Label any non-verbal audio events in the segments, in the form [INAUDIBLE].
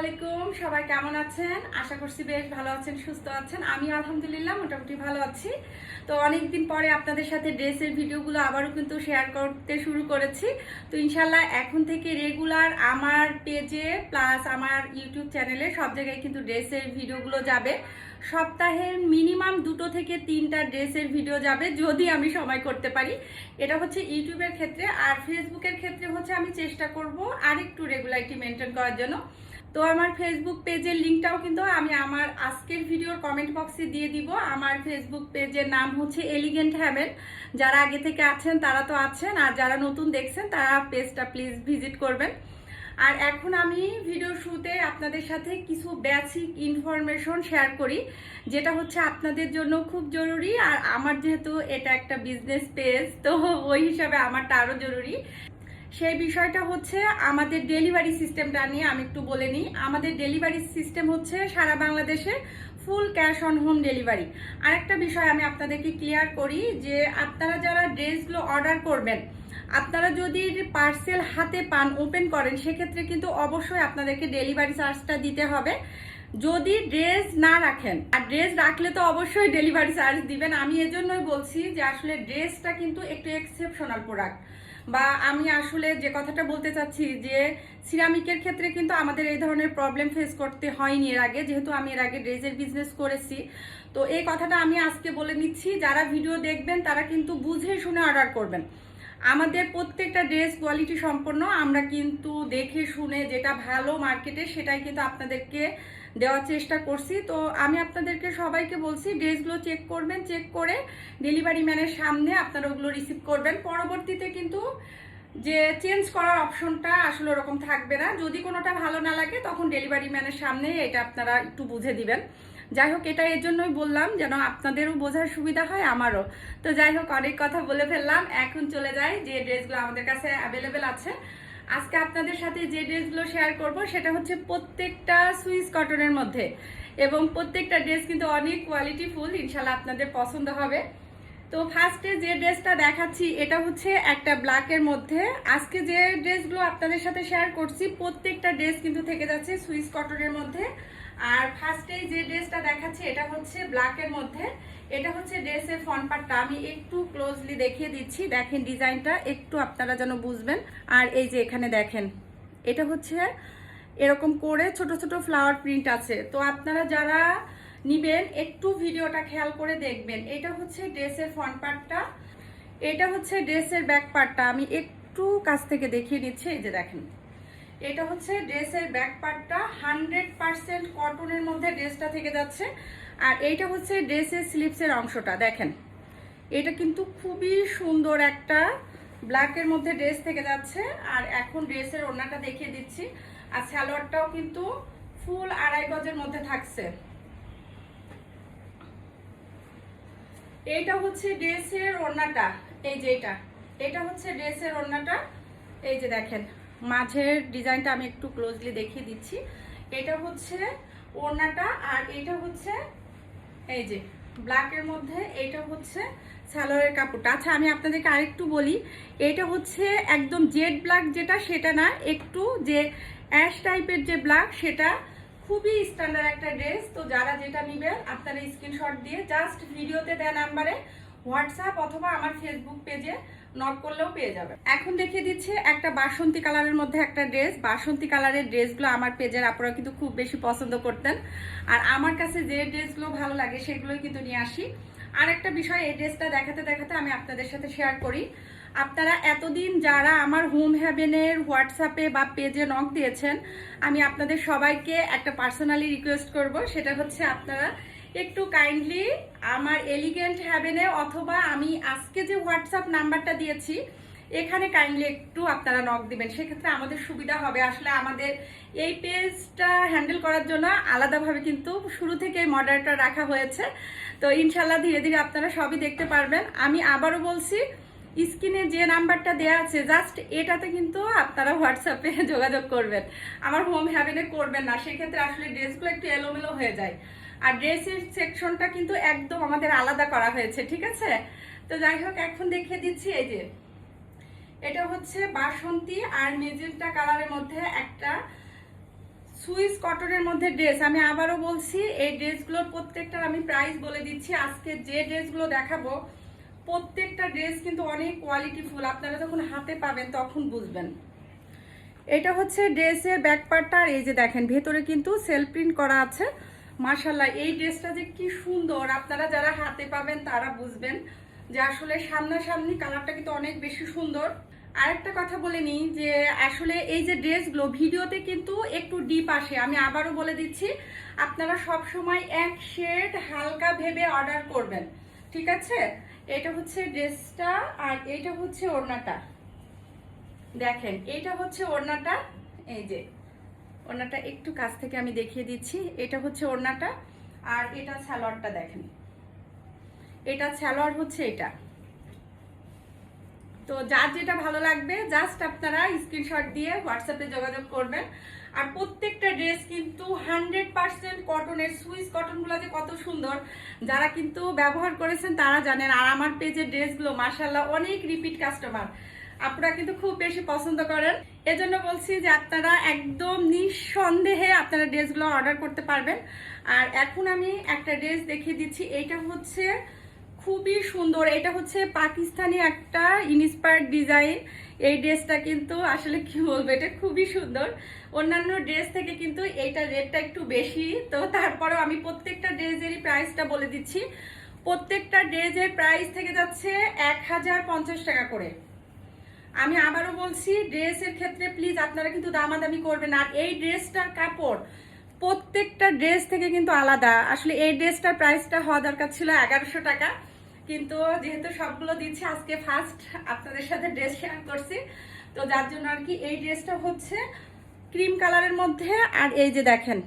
আলাইকুম সবাই কেমন আছেন? আশা করছি বেশ ভালো আছেন, সুস্থ আছেন। আমি আলহামদুলিল্লাহ মোটামুটি ভালো আছি। তো অনেকদিন পরে আপনাদের সাথে ড্রেসের ভিডিওগুলো আবারও কিন্তু শেয়ার করতে শুরু করেছি। তো ইনশাল্লাহ এখন থেকে রেগুলার আমার পেজে প্লাস আমার ইউটিউব চ্যানেলে সব জায়গায় কিন্তু ড্রেসের ভিডিওগুলো যাবে। সপ্তাহের মিনিমাম দুটো থেকে তিনটা ড্রেসের ভিডিও যাবে, যদি আমি সময় করতে পারি। এটা হচ্ছে ইউটিউবের ক্ষেত্রে, আর ফেসবুকের ক্ষেত্রে হচ্ছে আমি চেষ্টা করব আরেকটু রেগুলারিটি মেনটেন করার জন্য। তো আমার ফেসবুক পেজের লিঙ্কটাও কিন্তু আমি আমার আজকের ভিডিওর কমেন্ট বক্সে দিয়ে দিব। আমার ফেসবুক পেজের নাম হচ্ছে এলিগেন্ট হ্যাভেন যারা আগে থেকে আছেন, তারা তো আছেন, আর যারা নতুন দেখছেন, তারা পেজটা প্লিজ ভিজিট করবেন। আর এখন আমি ভিডিও শুতে আপনাদের সাথে কিছু বেসিক ইনফরমেশন শেয়ার করি, যেটা হচ্ছে আপনাদের জন্য খুব জরুরি, আর আমার যেহেতু এটা একটা বিজনেস পেজ তো ওই হিসাবে আমারটা আরও জরুরি। সেই বিষয়টা হচ্ছে আমাদের ডেলিভারি সিস্টেমটা নিয়ে আমি একটু বলে নিই। আমাদের ডেলিভারি সিস্টেম হচ্ছে সারা বাংলাদেশে full cash on home delivery. আরেকটা বিষয় আমি আপনাদেরকে ক্লিয়ার করি যে আপনারা যারা ড্রেসগুলো অর্ডার করবেন, আপনারা যদি পার্সেল হাতে পান, ওপেন করেন, সেক্ষেত্রে কিন্তু অবশ্যই আপনাদেরকে ডেলিভারি চার্জটা দিতে হবে। যদি ড্রেস না রাখেন, আর ড্রেস রাখলে তো অবশ্যই ডেলিভারি চার্জ দিবেন, আমি এজন্যই বলছি যে আসলে ড্রেসটা কিন্তু একটু এক্সেপশনাল প্রোডাক্ট বা আমি আসলে যে কথাটা বলতে চাচ্ছি যে সিরামিকের ক্ষেত্রে কিন্তু আমাদের এই ধরনের প্রবলেম ফেস করতে হয়নি এর আগে, যেহেতু আমি এর আগে ড্রেসের বিজনেস করেছি। তো এই কথাটা আমি আজকে বলে নিচ্ছি, যারা ভিডিও দেখবেন তারা কিন্তু বুঝে শুনে অর্ডার করবেন। আমাদের প্রত্যেকটা ড্রেস কোয়ালিটি সম্পন্ন, আমরা কিন্তু দেখে শুনে যেটা ভালো মার্কেটে সেটাই কিন্তু আপনাদেরকে দেওয়ার চেষ্টা করছি। তো আমি আপনাদেরকে সবাইকে বলছি, ড্রেসগুলো চেক করবেন চেক করে ডেলিভারি ম্যানের সামনে আপনারা ওগুলো রিসিভ করবেন। পরবর্তীতে কিন্তু যে চেঞ্জ করার অপশনটা আসলে ওরকম থাকবে না। যদি কোনোটা ভালো না লাগে, তখন ডেলিভারি ম্যানের সামনে এটা আপনারা একটু বুঝে দিবেন। যাই হোক, এটা এর জন্যই বললাম যেন আপনাদেরও বোঝার সুবিধা হয়, আমারও। তো যাই হোক, অনেক কথা বলে ফেললাম। এখন চলে যাই যে ড্রেসগুলো আমাদের কাছে অ্যাভেলেবেল আছে। আজকে আপনাদের সাথে যে ড্রেসগুলো শেয়ার করব, সেটা হচ্ছে প্রত্যেকটা সুইস কটনের মধ্যে। এবং প্রত্যেকটা ড্রেস কিন্তু অনেক কোয়ালিটিফুল ইনশাল্লাহ আপনাদের পছন্দ হবে। তো ফার্স্টে যে ড্রেসটা দেখাচ্ছি, এটা হচ্ছে একটা ব্ল্যাকের মধ্যে। আজকে যে ড্রেসগুলো আপনাদের সাথে শেয়ার করছি, প্রত্যেকটা ড্রেস কিন্তু থেকে যাচ্ছে সুইস কটনের মধ্যে। আর ফার্স্টে যে ড্রেসটা দেখাচ্ছি, এটা হচ্ছে ব্ল্যাকের মধ্যে। এটা হচ্ছে ড্রেসের ফ্রন্ট পার্টটা আমি একটু ক্লোজলি দেখিয়ে দিচ্ছি। দেখেন ডিজাইনটা, একটু আপনারা যেন বুঝবেন। আর এই যে এখানে দেখেন, এটা হচ্ছে এরকম করে ছোট ছোট ফ্লাওয়ার প্রিন্ট আছে। তো আপনারা যারা নিবেন, একটু ভিডিওটা খেয়াল করে দেখবেন। এটা হচ্ছে ড্রেসের ফ্রন্ট পার্টটা এটা হচ্ছে ড্রেসের ব্যাক পার্টটা আমি একটু কাছ থেকে দেখিয়ে নিচ্ছি, এই যে দেখেন। এটা হচ্ছে ড্রেসের ব্যাক পার্টটা হান্ড্রেড পার্সেন্ট কটনের মধ্যে ড্রেসটা থেকে যাচ্ছে। আর এইটা হচ্ছে ড্রেসের স্লিপসের অংশটা, দেখেন। এটা কিন্তু খুবই সুন্দর একটা ব্ল্যাকের মধ্যে ড্রেস থেকে যাচ্ছে। আর এখন ড্রেসের ওড়নাটা দেখিয়ে দিচ্ছি। আর সালোয়ারটাও কিন্তু ফুল আড়াই গজের মধ্যে থাকছে। এইটা হচ্ছে ড্রেসের ওড়নাটা, এই যে এটা এটা হচ্ছে ড্রেসের ওড়নাটা, এই যে দেখেন, মাঝের ডিজাইনটা আমি একটু ক্লোজলি দেখিয়ে দিচ্ছি। এটা হচ্ছে ওড়নাটা আর এটা হচ্ছে, এই যে ব্ল্যাকের মধ্যে এইটা হচ্ছে সালোয়ারের কাপড়টা। আচ্ছা আমি আপনাদেরকে আরেকটু বলি এটা হচ্ছে একদম জেড ব্ল্যাক যেটা, সেটা না, একটু যে অ্যাশ টাইপের যে ব্ল্যাক সেটা খুবই স্ট্যান্ডার্ড একটা ড্রেস তো যারা যেটা নেবেন আপনারা স্ক্রিনশট দিয়ে জাস্ট ভিডিওতে দেন নাম্বারে হোয়াটসঅ্যাপ অথবা আমার ফেসবুক পেজে নক করলেও পেয়ে যাবে এখন দেখিয়ে দিচ্ছে একটা বাসন্তী কালারের মধ্যে একটা ড্রেস বাসন্তী কালারের ড্রেসগুলো আমার পেজের আপনারা কিন্তু খুব বেশি পছন্দ করতেন। আর আমার কাছে যে ড্রেসগুলো ভালো লাগে সেগুলোই কিন্তু নিয়ে আসি। আর একটা বিষয়, এই ড্রেসটা দেখাতে দেখাতে আমি আপনাদের সাথে শেয়ার করি। আপনারা এতদিন যারা আমার হোম হ্যাভেনের হোয়াটসঅ্যাপে বা পেজে নক দিয়েছেন, আমি আপনাদের সবাইকে একটা পার্সোনালি রিকোয়েস্ট করব। সেটা হচ্ছে আপনারা একটু কাইন্ডলি আমার এলিগেন্ট হ্যাভেনে অথবা আমি আজকে যে হোয়াটসঅ্যাপ নাম্বারটা দিয়েছি এখানে কাইন্ডলি একটু আপনারা নক দিবেন। সেক্ষেত্রে আমাদের সুবিধা হবে। আসলে আমাদের এই পেজটা হ্যান্ডেল করার জন্য আলাদাভাবে কিন্তু শুরু থেকে মডারেটর রাখা হয়েছে। তো ইনশাল্লাহ ধীরে ধীরে আপনারা সবই দেখতে পারবেন। আমি আবারও বলছি, স্ক্রিনে যে নাম্বারটা দেওয়া আছে জাস্ট এটাতে কিন্তু আপনারা হোয়াটসঅ্যাপে [LAUGHS] যোগাযোগ করবেন। আমার হোম হ্যাভেনে করবেন না। সেক্ষেত্রে আসলে ড্রেসগুলো একটু এলোমেলো হয়ে যায়। আর ড্রেসের সেকশনটা কিন্তু একদম আমাদের আলাদা করা হয়েছে, ঠিক আছে? তো যাই হোক, এখন দেখিয়ে দিচ্ছি, এই যে এটা হচ্ছে বাসন্তী আর মেজেন্টা কালারের মধ্যে একটা সুইস কটনের মধ্যে ড্রেস। আমি আবারও বলছি, এই ড্রেসগুলোর প্রত্যেকটার আমি প্রাইস বলে দিচ্ছি। আজকে যে ড্রেসগুলো দেখাবো, প্রত্যেকটা ড্রেস কিন্তু অনেক কোয়ালিটিফুল আপনারা যখন হাতে পাবেন তখন বুঝবেন। এটা হচ্ছে ড্রেসের ব্যাক পার্টটা আর এই যে দেখেন, ভেতরে কিন্তু সেলফ প্রিন্ট করা আছে। মার্শাল্লাহ এই ড্রেসটা যে কি সুন্দর। আপনারা যারা হাতে পাবেন তারা বুঝবেন। যে আসলে সামনাসামনি কালারটা কিন্তু অনেক বেশি সুন্দর। আরেকটা কথা বলে নিই যে আসলে এই যে ড্রেসগুলো ভিডিওতে কিন্তু একটু ডিপ আসে। আমি আবারও বলে দিচ্ছি, আপনারা সব সময় এক শেড হালকা ভেবে অর্ডার করবেন। ঠিক আছে? এটা হচ্ছে ড্রেসটা আর এটা হচ্ছে ওড়নাটা। দেখেন, এটা হচ্ছে ওড়নাটা। এই যে, ওড়নাটা একটু কাছ থেকে আমি দেখিয়ে দিচ্ছি। এটা হচ্ছে ওড়নাটা আর এটা স্যালোয়ারটা দেখেন। এটা স্যালোয়ার হচ্ছে এটা। তো যার যেটা ভালো লাগবে জাস্ট আপনারা স্ক্রিনশট দিয়ে হোয়াটসঅ্যাপে যোগাযোগ করবেন। আর প্রত্যেকটা ড্রেস কিন্তু হান্ড্রেড পার্সেন্ট কটনের সুইস কটনগুলো যে কত সুন্দর, যারা কিন্তু ব্যবহার করেছেন তারা জানেন। আর আমার পেজের ড্রেসগুলো মার্শাল্লাহ অনেক রিপিট কাস্টমার আপনারা কিন্তু খুব বেশি পছন্দ করেন। এজন্য বলছি যে আপনারা একদম নিঃসন্দেহে আপনারা ড্রেসগুলো অর্ডার করতে পারবেন। আর এখন আমি একটা ড্রেস দেখিয়ে দিচ্ছি। এইটা হচ্ছে খুবই সুন্দর। এটা হচ্ছে পাকিস্তানি একটা ইনস্পায়ার্ড ডিজাইন। এই ড্রেসটা কিন্তু আসলে কি বলব, এটা খুবই সুন্দর। অন্যান্য ড্রেস থেকে কিন্তু এইটা রেটটা একটু বেশি। তো তারপরেও আমি প্রত্যেকটা ড্রেসেরই প্রাইসটা বলে দিচ্ছি। প্রত্যেকটা ড্রেসের প্রাইস থেকে যাচ্ছে এক হাজার পঞ্চাশ টাকা করে। আমি আবারও বলছি, ড্রেসের ক্ষেত্রে প্লিজ আপনারা কিন্তু দামাদামি করবেন। আর এই ড্রেসটার কাপড় প্রত্যেকটা ড্রেস থেকে কিন্তু আলাদা। আসলে এই ড্রেসটার প্রাইসটা হওয়া দরকার ছিল এগারোশো টাকা। কিন্তু যেহেতু সবগুলো দিচ্ছি, আজকে ফার্স্ট আপনাদের সাথে ড্রেস শেয়ার করছি। তো যার জন্য আর কি এই ড্রেসটা হচ্ছে ক্রিম কালারের মধ্যে। আর এই যে দেখেন,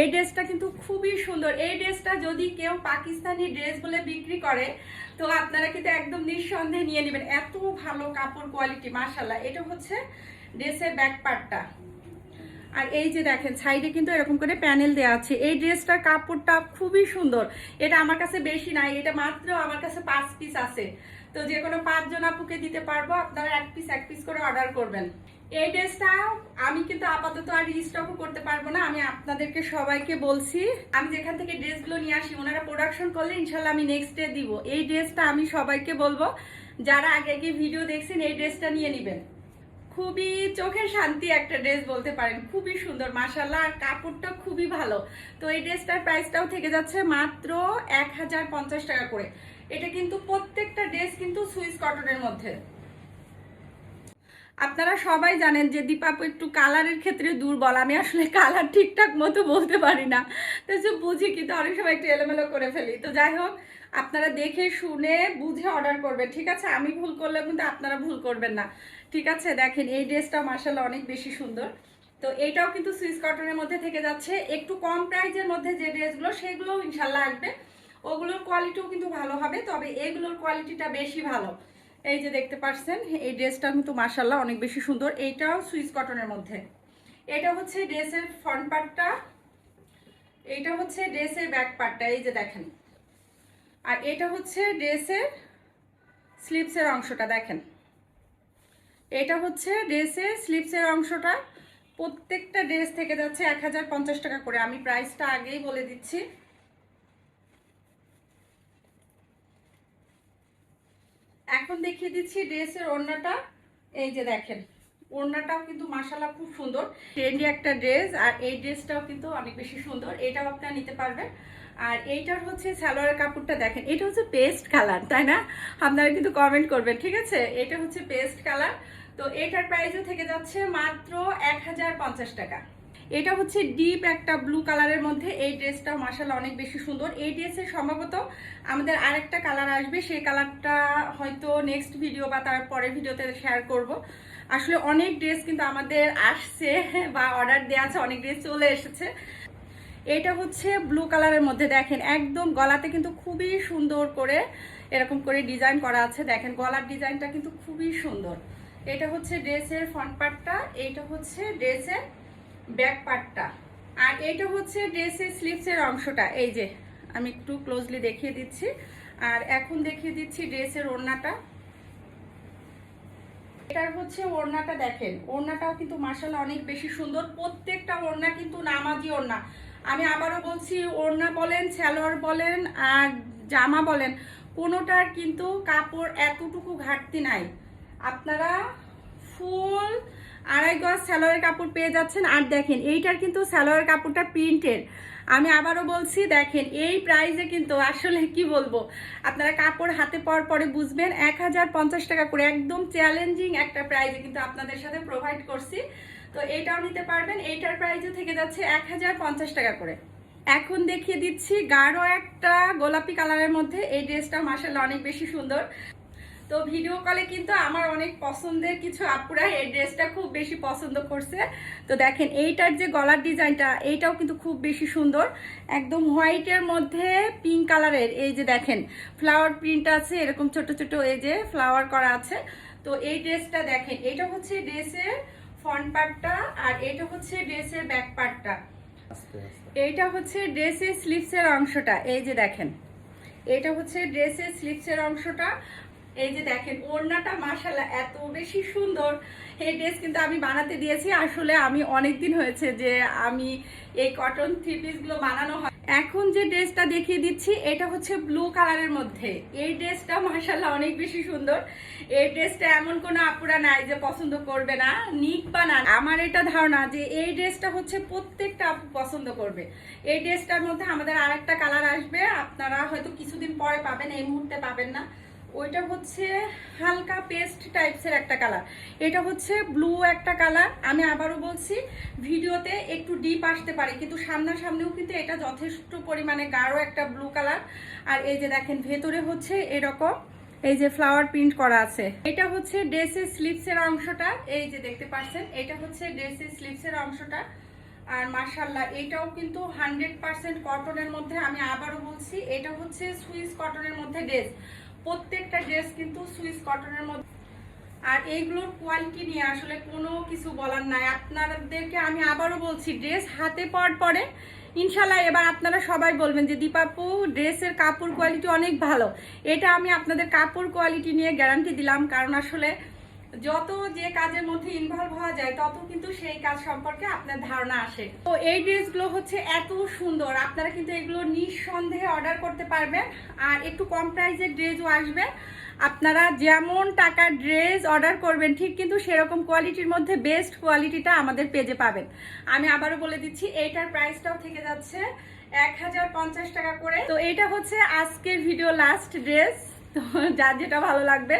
এই ড্রেসটা কিন্তু খুবই সুন্দর। এই ড্রেসটা যদি কেউ পাকিস্তানি ড্রেস বলে বিক্রি করে, তো আপনারা কিন্তু একদম নিঃসন্দেহে নিয়ে নেবেন। এত ভালো কাপড় কোয়ালিটি মার্শাল্লাহ এটা হচ্ছে ড্রেসের ব্যাক পার্টটা আর এই যে দেখেন, সাইডে কিন্তু এরকম করে প্যানেল দেওয়া আছে। এই ড্রেসটার কাপড়টা খুবই সুন্দর। এটা আমার কাছে বেশি নাই, এটা মাত্র আমার কাছে পাঁচ পিস আছে। তো যে কোনো পাঁচজন আপুকে দিতে পারব, আপনারা এক পিস এক পিস করে অর্ডার করবেন। এই ড্রেসটা আমি কিন্তু আপাতত আর রিস্টকও করতে পারব না, আমি আপনাদেরকে সবাইকে বলছি। আমি যেখান থেকে ড্রেসগুলো নিয়ে আসি, ওনারা প্রোডাকশন করলে ইনশাল্লাহ আমি নেক্সট ডে দিব। এই ড্রেসটা আমি সবাইকে বলব, যারা আগে আগে ভিডিও দেখছেন, এই ড্রেসটা নিয়ে নেবেন। খুবই চোখের শান্তি একটা ড্রেস বলতে পারেন। খুবই সুন্দর মাসাল্লাহ আর কাপড়টা খুবই ভালো। তো এই ড্রেসটার প্রাইসটাও থেকে যাচ্ছে মাত্র এক হাজার পঞ্চাশ টাকা করে। এটা কিন্তু প্রত্যেকটা ড্রেস কিন্তু সুইস কটনের মধ্যে। আপনারা সবাই জানেন যে দীপাপু একটু কালারের ক্ষেত্রে দুর্বল। আমি আসলে কালার ঠিকঠাক মতো বলতে পারি না। তো যে বুঝি কিন্তু অনেক সময় একটু এলোমেলো করে ফেলি। তো যাই হোক, আপনারা দেখে শুনে বুঝে অর্ডার করবেন, ঠিক আছে? আমি ভুল করলে কিন্তু আপনারা ভুল করবেন না। ঠিক আছে, দেখেন এই ড্রেসটা মার্শাল্লাহ অনেক বেশি সুন্দর। তো এইটাও কিন্তু সুইস কটনের মধ্যে থেকে যাচ্ছে। একটু কম প্রাইজের মধ্যে যে ড্রেসগুলো সেগুলো ইনশাল্লাহ আসবে। ওগুলোর কোয়ালিটিও কিন্তু ভালো হবে, তবে এগুলোর কোয়ালিটিটা বেশি ভালো। এই যে দেখতে পাচ্ছেন এই ড্রেসটা কিন্তু মার্শাল্লাহ অনেক বেশি সুন্দর। এইটাও সুইস কটনের মধ্যে। এটা হচ্ছে ড্রেসের ফ্রন্ট পার্টটা এইটা হচ্ছে ড্রেসের ব্যাক পার্টটা এই যে দেখেন। আর এটা হচ্ছে ড্রেসের স্লিপসের অংশটা, দেখেন। এটা হচ্ছে ড্রেসের স্লিপসের অংশটা। প্রত্যেকটা ড্রেস থেকে যাচ্ছে এক হাজার পঞ্চাশ টাকা করে। আমি প্রাইসটা আগেই বলে দিচ্ছি। এখন দেখিয়ে দিচ্ছি ড্রেসের ওড়নাটা। এই যে দেখেন। ওড়নাটাও কিন্তু মাসালা খুব সুন্দর। ট্রেন্ডি একটা ড্রেস, আর এই ড্রেসটাও কিন্তু অনেক বেশি সুন্দর। এটাও আপনারা নিতে পারবেন। আর এইটার হচ্ছে সালোয়ারের কাপড়টা দেখেন, এটা হচ্ছে পেস্ট কালার, তাই না? আপনারা কিন্তু কমেন্ট করবেন, ঠিক আছে? এটা হচ্ছে পেস্ট কালার। তো এটার প্রাইসও থেকে যাচ্ছে মাত্র এক হাজার পঞ্চাশ টাকা। এটা হচ্ছে ডিপ একটা ব্লু কালারের মধ্যে। এই ড্রেসটাও মাসাল অনেক বেশি সুন্দর। এই ড্রেসের সম্ভবত আমাদের আরেকটা কালার আসবে। সেই কালারটা হয়তো নেক্সট ভিডিও বা তার পরের ভিডিওতে শেয়ার করব। আসলে অনেক ড্রেস কিন্তু আমাদের আসছে, বা অর্ডার দেওয়া আছে, অনেক ড্রেস চলে এসেছে। এটা হচ্ছে ব্লু কালারের মধ্যে দেখেন, একদম গলাতে কিন্তু খুবই সুন্দর করে এরকম করে ডিজাইন করা আছে। দেখেন গলার ডিজাইনটা কিন্তু খুবই সুন্দর। এটা হচ্ছে ড্রেসের ফ্রন্ট পার্টটা এইটা হচ্ছে ড্রেসের ব্যাক পার্টটা আর এইটা হচ্ছে ড্রেসের স্লিভসের অংশটা, এই যে, আমি একটু ক্লোজলি দেখিয়ে দিচ্ছি। আর এখন দেখিয়ে দিচ্ছি ড্রেসের ওড়নাটা। এটার হচ্ছে ওড়নাটা দেখেন। ওড়নাটাও কিন্তু মার্শাল অনেক বেশি সুন্দর। প্রত্যেকটা ওড়না কিন্তু নামাজি ওড়না। আমি আবারও বলছি, ওড়না বলেন স্যালোয়ার বলেন, আর জামা বলেন, কোনোটার কিন্তু কাপড় এতটুকু ঘাটতি নাই। আপনারা ফুল আড়াই গজ সালোয়ারের কাপড় পেয়ে যাচ্ছেন। আর দেখেন, এইটার কিন্তু সালোয়ার কাপড়টা প্রিন্টের আমি আবারও বলছি, দেখেন, এই প্রাইসে কিন্তু আসলে কি বলব? আপনারা কাপড় হাতে পাওয়ার পরে বুঝবেন, এক হাজার পঞ্চাশ টাকা করে একদম চ্যালেঞ্জিং একটা প্রাইসে কিন্তু আপনাদের সাথে প্রোভাইড করছি। তো এইটাও নিতে পারবেন, এইটার প্রাইসও থেকে যাচ্ছে এক হাজার পঞ্চাশ টাকা করে। এখন দেখিয়ে দিচ্ছি গাঢ় একটা গোলাপি কালারের মধ্যে। এই ড্রেসটা মাসাল্লাহ অনেক বেশি সুন্দর। তো ভিডিও কলে কিন্তু আমার অনেক পছন্দের কিছু আপুরা এই ড্রেসটা খুব বেশি পছন্দ করছে। তো দেখেন এইটার যে গলার ডিজাইনটা এইটাও কিন্তু খুব বেশি সুন্দর। একদম হোয়াইটের মধ্যে পিঙ্ক কালারের এই যে দেখেন ফ্লাওয়ার প্রিন্ট আছে এরকম ছোট ছোট এই যে ফ্লাওয়ার করা আছে। তো এই ড্রেসটা দেখেন এটা হচ্ছে ড্রেসের ফ্রন্ট পার্টটা আর এটা হচ্ছে ড্রেসের ব্যাক পার্টটা এইটা হচ্ছে ড্রেসের স্লিপসের অংশটা এই যে দেখেন। এটা হচ্ছে ড্রেসের স্লিপসের অংশটা। এই যে দেখেন, ওড়নাটা মাশাল্লাহ এত বেশি সুন্দর। এই ড্রেস কিন্তু আমি বানাতে দিয়েছি। আসলে আমি অনেক দিন হয়েছে যে আমি এই কটন থ্রি পিসগুলো বানানো হয়। এখন যে ড্রেসটা দেখিয়ে দিচ্ছি, এটা হচ্ছে ব্লু কালারের মধ্যে। এই ড্রেসটা মাশাল্লাহ অনেক বেশি সুন্দর। এই ড্রেসটা এমন কোনো আপুরা নাই যে পছন্দ করবে না, নিক বা না আমার এটা ধারণা যে এই ড্রেসটা হচ্ছে প্রত্যেকটা আপু পছন্দ করবে। এই ড্রেসটার মধ্যে আমাদের আরেকটা কালার আসবে। আপনারা হয়তো কিছুদিন পরে পাবেন, এই মুহূর্তে পাবেন না। ওইটা হচ্ছে হালকা পেস্ট টাইপসের একটা কালার এটা হচ্ছে ব্লু একটা কালার আমি আবারও বলছি, ভিডিওতে একটু ডিপ আসতে পারে, কিন্তু সামনাসামনিও কিন্তু এটা যথেষ্ট পরিমাণে গাঢ় একটা ব্লু কালার আর এই যে দেখেন, ভেতরে হচ্ছে এরকম, এই যে ফ্লাওয়ার প্রিন্ট করা আছে। এটা হচ্ছে ড্রেসের স্লিপসের অংশটা। এই যে দেখতে পাচ্ছেন, এটা হচ্ছে ড্রেসের স্লিপসের অংশটা। আর মার্শাল্লাহ এটাও কিন্তু হান্ড্রেড পার্সেন্ট কটনের মধ্যে। আমি আবারও বলছি, এটা হচ্ছে সুইস কটনের মধ্যে ড্রেস প্রত্যেকটা ড্রেস কিন্তু সুইস কটনের মধ্যে। আর এইগুলোর কোয়ালিটি নিয়ে আসলে কোনো কিছু বলার নাই। আপনাদেরকে আমি আবারও বলছি, ড্রেস হাতে পর পরে ইনশাল্লাহ এবার আপনারা সবাই বলবেন যে, দীপাপু, ড্রেসের কাপড় কোয়ালিটি অনেক ভালো। এটা আমি আপনাদের কাপড় কোয়ালিটি নিয়ে গ্যারান্টি দিলাম। কারণ আসলে যত যে কাজের মধ্যে ইনভলভ হওয়া যায়, তত কিন্তু সেই কাজ সম্পর্কে আপনার ধারণা আসে। তো এই ড্রেসগুলো হচ্ছে এত সুন্দর, আপনারা কিন্তু এগুলো নিঃসন্দেহে অর্ডার করতে পারবেন। আর একটু কম প্রাইসের ড্রেসও আসবে। আপনারা যেমন টাকার ড্রেস অর্ডার করবেন, ঠিক কিন্তু সেরকম কোয়ালিটির মধ্যে বেস্ট কোয়ালিটিটা আমাদের পেজে পাবেন। আমি আবারও বলে দিচ্ছি, এইটার প্রাইসটাও থেকে যাচ্ছে এক হাজার পঞ্চাশ টাকা করে। তো এটা হচ্ছে আজকের ভিডিও লাস্ট ড্রেস তো যার যেটা ভালো লাগবে,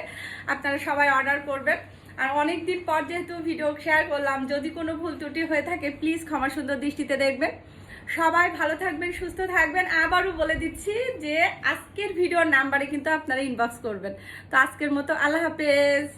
আপনারা সবাই অর্ডার করবেন। আর অনেক দিন পর যেহেতু ভিডিও শেয়ার করলাম, যদি কোনো ভুল ত্রুটি হয়ে থাকে প্লিজ ক্ষমা সুন্দর দৃষ্টিতে দেখবেন। সবাই ভালো থাকবেন, সুস্থ থাকবেন। আবারও বলে দিচ্ছি যে, আজকের ভিডিওর নাম্বারে কিন্তু আপনারা ইনবক্স করবেন। তো আজকের মতো আল্লাহ হাফেজ।